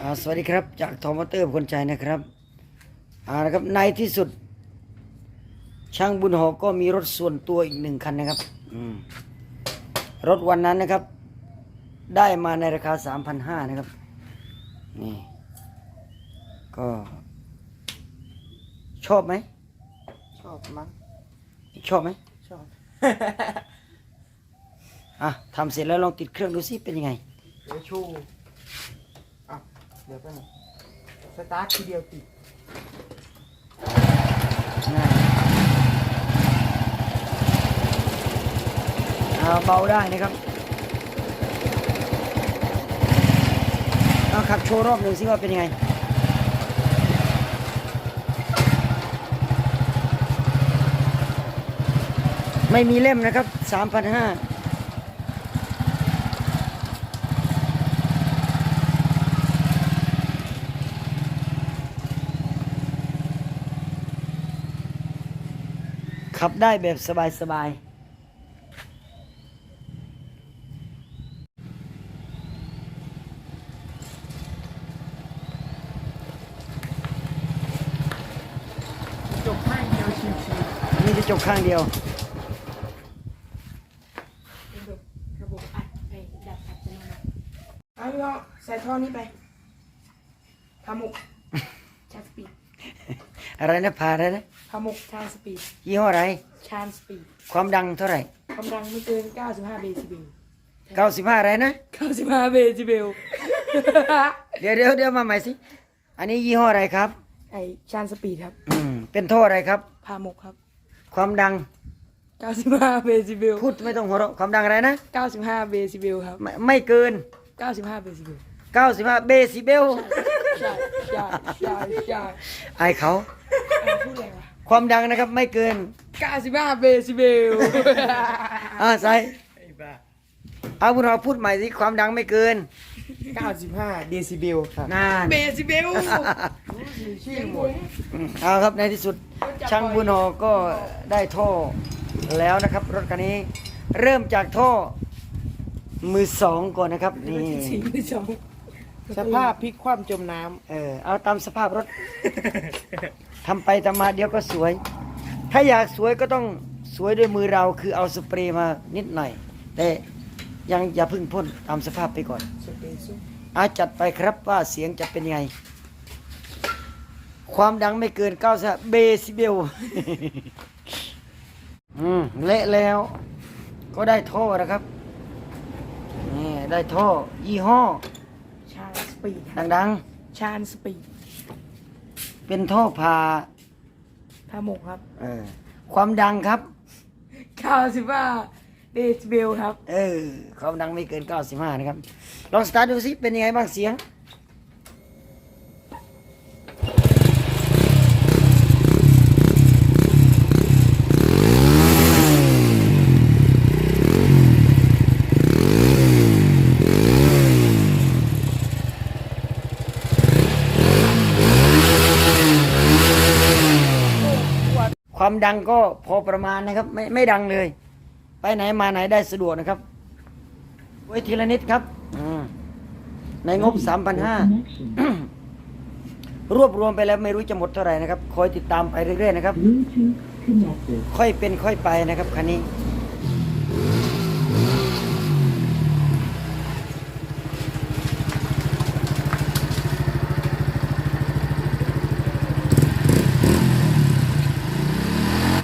อ่าสวัสดีครับจากทอมอเตอร์คนใจนะครับอ่านะครับในที่สุด ช่างบุญหอก็มีรถส่วนตัวอีกหนึ่งคันนะครับอืมรถวันนั้นนะครับ ได้มาในราคาสามพันห้านะครับนี่ก็ ชอบไหม ชอบมั้งชอบไหมชอบ อะทำเสร็จแล้วลองติดเครื่องดูสิเป็นยังไงเดี๋ยวชูอะเดี๋ยวไปหน่อยสตาร์ททีเดียวติดง่ายอ่าเบาได้นะครับเอาขับโชว์รอบหนึ่งสิว่าเป็นยังไงไม่มีเล่มนะครับ 3,500 ขับได้แบบสบายๆจบข้างเดียวชิวมีกระจกข้างเดียวระบบอัดไอ้ดับอัตโนมัติๆเอาพี่น้องใส่ท่อนี้ไปพามุกชาร์จสปีดอะไรนะพาอะไรนะ พามุกชาร์จสปีดยี่ห้ออะไร ชาร์จสปีดความดังเท่าไหร่ ความดังไม่เกิน 95 เบซิเบล95 อะไรนะ 95 เบซิเบลเดี๋ยวเดี๋ยวเดี๋ยวมาใหม่สิ อันนี้ยี่ห้ออะไรครับ ไอ้ชาร์จสปีดครับอืมเป็นท่ออะไรครับ พาหมกครับ ความดัง 95 เบซิเบลพูดไม่ต้องหัวเราะความดังอะไรนะ 95 เบซิเบลครับ ไม่ไม่เกิน 95 เบซิเบล95 เบซิเบลใช่ใช่ใช่ใช่ไอายเขาเอาพูดอะไรวะ ความดังนะครับไม่เกิน 95เบซิเบลอ่าใส่ไอ้บ้าเอาคุณเราพูดใหม่สิความดังไม่เกิน 95เดซิเบลครับนานเบซิเบลชื่อหมดอืมเอาครับในที่สุดช่างบุญหอก็ได้ท่อแล้วนะครับ รถคันนี้เริ่มจากท่อมือสองก่อนนะครับนี่สี่มือสองสภาพพลิกคว่ำจมน้เออเอาตามสภาพรถ ทำไปทำมาเดี๋ยวก็สวย ถ้าอยากสวยก็ต้องสวยด้วยมือเราคือเอาสเปรย์มานิดหน่อย แต่ยังอย่าเพึ่งพ่นตามสภาพไปก่อนำสเปซซุปอาจัดไปครับว่าเสียงจะเป็นยังไง ความดังไม่เกิน90เบซิเบลอืมเละแล้วก็ได้ท่อนะครับนี่ได้ท่อยี่ห้อ ชาร์จสปีดดังชาร์จสปีดๆ เป็นท่อพาพาหมกครับเออความดังครับ 95เดซิเบลครับ เออความดังไม่เกิน 95 นะครับ ลองสตาร์ทดูสิเป็นยังไงบ้างเสียง ความดังก็พอประมาณนะครับ ไม่ไม่ดังเลย ไปไหนมาไหนได้สะดวกนะครับไว้ทีละนิดครับอืมในงบ 3,500 รวบรวมไปแล้วไม่รู้จะหมดเท่าไหร่นะครับ คอยติดตามไปเรื่อยๆนะครับ Bluetooth connected. ค่อยเป็นค่อยไปนะครับคันนี้